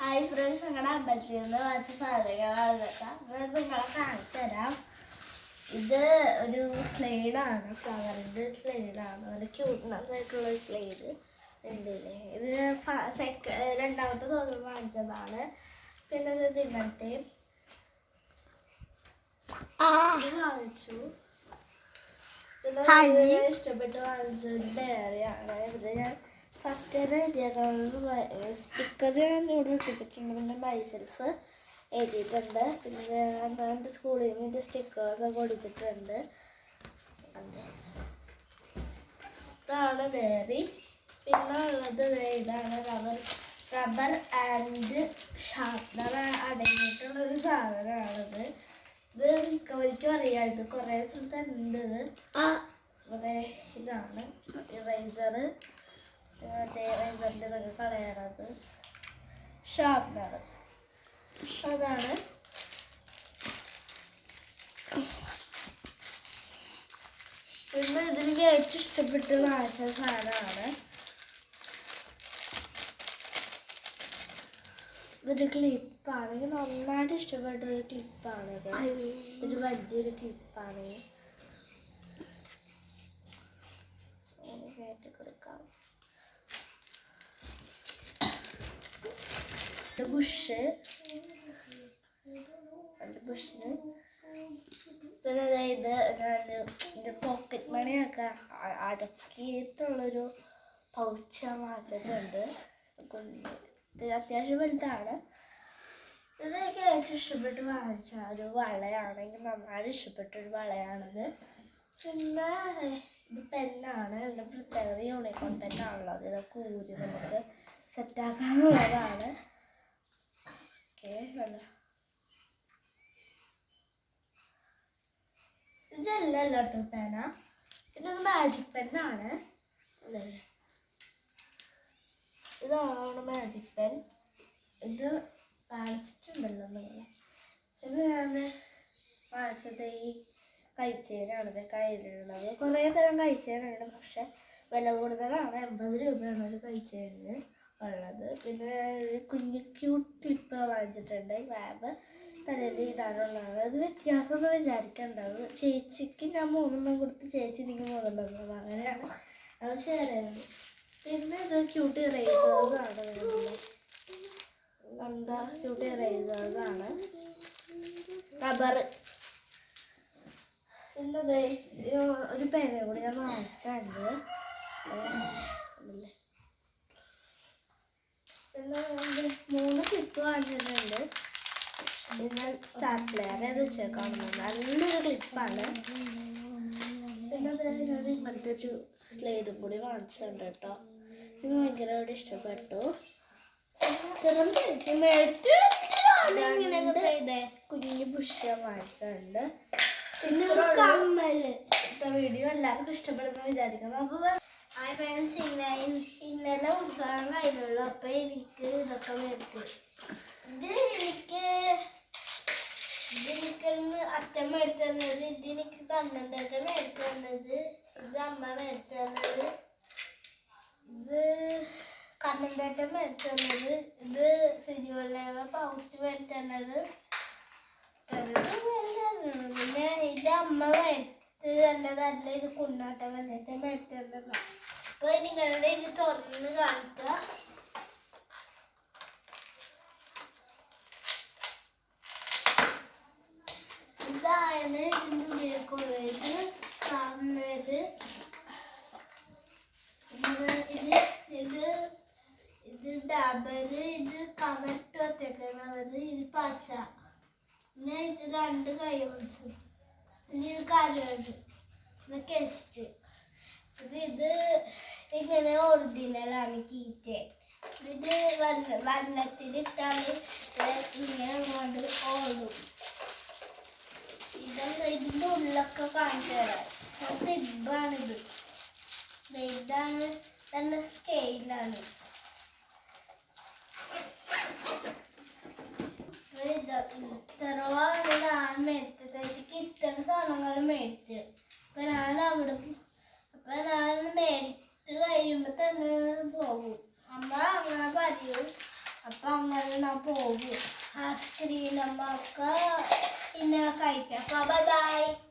Hi friends ഞങ്ങളുടെ അമ്പലത്തിൽ നിന്ന് വാങ്ങിച്ച സാധനങ്ങളാണ് കേട്ടോ. അത് നിങ്ങളെ കാണിച്ചു തരാം. ഇത് ഒരു സ്ലൈഡാണ് ഫ്ലവറിന്റെ സ്ലൈഡാണ് നല്ല ക്യൂട്ട്നെസ്സായിട്ടുള്ള ഒരു സ്ലൈഡ് ഉണ്ടല്ലേ. ഇത് സെക്ക രണ്ടാമത്തെ തോന്നുന്നു വാങ്ങിച്ചതാണ്. പിന്നെ ഇത് ഇന്നത്തെ വാങ്ങിച്ചു. പിന്നെ ഇഷ്ടപ്പെട്ട് വാങ്ങിച്ചത് ഡയറിയാണ് ഇത് ഞാൻ ഫസ്റ്റ് സ്റ്റിക്കറ് സ്റ്റിക്കർ ഞാൻ ഇവിടെ ഇട്ടിട്ടുണ്ട്. പിന്നെ മൈസെൽഫ് എഴുതിയിട്ടുണ്ട്. പിന്നെ ഞാൻ എന്റെ സ്കൂളിൽ നിന്ന് സ്റ്റിക്കേഴ്സ് കൊടുത്തിട്ടുണ്ട് ഉണ്ട്. ഇതാണ് ഡയറി പിന്നെ ഉള്ളത് ഇതാണ് റബ്ബർ റബ്ബർ ആൻഡ് ഷാർപ്നർ അടങ്ങിയിട്ടുള്ള ഒരു സാധനമാണിത്. ഇത് മിക്കവർക്കും അറിയാം. കുറേ സ്ഥലത്ത് ഉണ്ട്. ഇത് കുറേ ഇതാണ്. ഇറേസർ മറ്റേ ഇറേസറിന്റെ ഇതൊക്കെ കളയാനത്. ഷാർപ്നർ. അതാണ്. പിന്നെ ഇതിന് ഏറ്റവും ഇഷ്ടപ്പെട്ട വാങ്ങിച്ച സാധനമാണ്. ഇതൊരു ക്ലിപ്പാണ് എനിക്ക് നന്നായിട്ട് ഇഷ്ടപ്പെട്ട ഒരു ക്ലിപ്പാണിത് ഒരു വലിയൊരു ക്ലിപ്പാണ് കയറ്റി കൊടുക്കാം. ഇത് ബുഷ് രണ്ട് ബുഷിന് പിന്നെ അതായത് ഞാൻ എന്റെ പോക്കറ്റ് മണിയൊക്കെ അടക്കിയിട്ടുള്ളൊരു പൗച്ച വാങ്ങിച്ചിട്ടുണ്ട് കുഞ്ഞ്. ഇത് അത്യാവശ്യം വലുതാണ്. ഇതൊക്കെ ഏറ്റവും ഇഷ്ടപ്പെട്ട് വാങ്ങിച്ച ഒരു വളയാണ്. എനിക്ക് നന്നായിട്ട് ഇഷ്ടപ്പെട്ട ഒരു വളയാണിത്. പിന്നെ ഇത് പെന്നാണ് ഇതിന്റെ പ്രത്യേകത യൂണിക്കോൺ പെന്നാണുള്ളത് ഇതൊക്കെ ഊരി നമുക്ക് സെറ്റാക്കാനുള്ളതാണ് ഓക്കെ നല്ല ഇതല്ലല്ലോ കേട്ടോ പേന പിന്നെ മാജിക് പെന്നാണ് ആണ്. ഇതാണ് മാജിക് പെൻ ഇത് കാണിച്ചിട്ടുണ്ടല്ലോ നിങ്ങൾ ഇത് ഞാൻ വാങ്ങിച്ചത് ഈ കഴിച്ചേനാണ് ഇത് കയ്യിലുള്ളത്. കുറേ തരം കഴിച്ചേനുണ്ട് പക്ഷെ വില കൂടുതലാണ്. എൺപത് രൂപയാണ് ഒരു കഴിച്ചേന് ഉള്ളത്. പിന്നെ കുഞ്ഞു ക്യൂട്ട് ക്ലിപ്പ് വാങ്ങിച്ചിട്ടുണ്ട്. വാബ് തലയിൽ ഇടാനുള്ളതാണ്. അത് വ്യത്യാസം എന്ന് വിചാരിക്കണ്ടാവും ചേച്ചിക്ക് ഞാൻ മൂന്നെണ്ണം കൊടുത്ത് ചേച്ചി എനിക്ക് മൂന്നെണ്ണം അങ്ങനെയാണ് അത് ഷെയർ ചെയ്യുന്നത്. പിന്നെ ഇത് ക്യൂട്ട് ഇറേസേഴ്സാണ് എന്താ ക്യൂട്ട് ഇറേസേഴ്സാണ് റബ്ബർ പിന്നെ ഒരു പേന കൂടി ഞാൻ ഇത് മൂന്ന് ക്ലിപ്പ് വാങ്ങിച്ചിട്ടുണ്ട് പിന്നെ സ്റ്റാപ്ലെയർ അത് വെച്ചേക്കാം നല്ലൊരു ക്ലിപ്പാണ് പിന്നെ അത് ഞാൻ ഇങ്ങനത്തെ ഒരു സ്ലൈഡും കൂടി വാങ്ങിച്ചിട്ടുണ്ട് കേട്ടോ. ഇത് ഭയങ്കരമായിട്ട് ഇഷ്ടപ്പെട്ടു. കുഞ്ഞു പുഷ്യ വാങ്ങിച്ചിട്ടുണ്ട് പിന്നെ കമ്മൽ. വീഡിയോ എല്ലാവർക്കും ഇഷ്ടപ്പെടുന്ന വിചാരിക്കുന്നു. അപ്പൊ ഹായ് ഫ്രണ്ട്സ് ഇന്നലെ ഉത്സവം കഴിഞ്ഞുള്ളൂ അപ്പൊ എനിക്ക് ഇതൊക്കെ മേടിച്ചു ഇത് എനിക്ക് ഇത് അച്ഛൻ മേടിച്ചു തന്നത് ഇത് എനിക്ക് മേടിച്ചു തന്നത് ഇത് അമ്മ മേടിച്ചു തന്നത് ഇത് കണ്ണന്തേറ്റ മേടിച്ചു തന്നത് ഇത് സിനിമ പൗച്ച് മേടിച്ചു തന്നത് പിന്നെ ഇത് അമ്മ മേടിച്ച് തന്നതല്ല ഇത് കുണ്ണാട്ടം വന്നിട്ട് മേടിച്ചു തന്നതാണ് അപ്പൊ നിങ്ങളുടെ ഇത് തുറന്ന് കാണിക്കുക ഇതാണ് ഇതിന്റെ ഉള്ളിലേക്കുള്ളത് സാമ്പാറ് ഇത് ഇത് ഇത് ഡബറ് ഇത് കവട്ട് വെച്ചേക്കണത് ഇത് പശ. പിന്നെ ഇത് രണ്ട് കൈ പിടിച്ചു. പിന്നെ ഇത് കെസ്റ്റ് പിന്നെ ഇത് ഇങ്ങനെ ഒറിജിനലാണ് കീറ്റ്. ഇത് വെള്ള വെള്ളത്തിലിട്ടാൽ ഇങ്ങനെ അങ്ങോട്ട് ഓടും. ഇതൊക്കെ ഇതിന്റെ ഉള്ളൊക്കെ കാണിച്ചു തരാം. സിബാണിത്. ഇതാണ് തന്നെ സ്കെയിലാണ്. ഇത്ര ഞാൻ മേടിച്ചത് എനിക്ക് ഇത്ര സാധനങ്ങൾ മേടിച്ച് അപ്പൊ ഞാൻ അവിടെ അപ്പൊ ഞാൻ മേടിച്ച് കഴിയുമ്പോ തന്നെ പോകും അമ്മ അങ്ങനെ പറയും അപ്പൊ അമ്മ അങ്ങനെ ഞാൻ പോകും. ആ സ്ക്രീൻ നമുക്ക് ഇന്നലെ കഴിക്കാം. Bye bye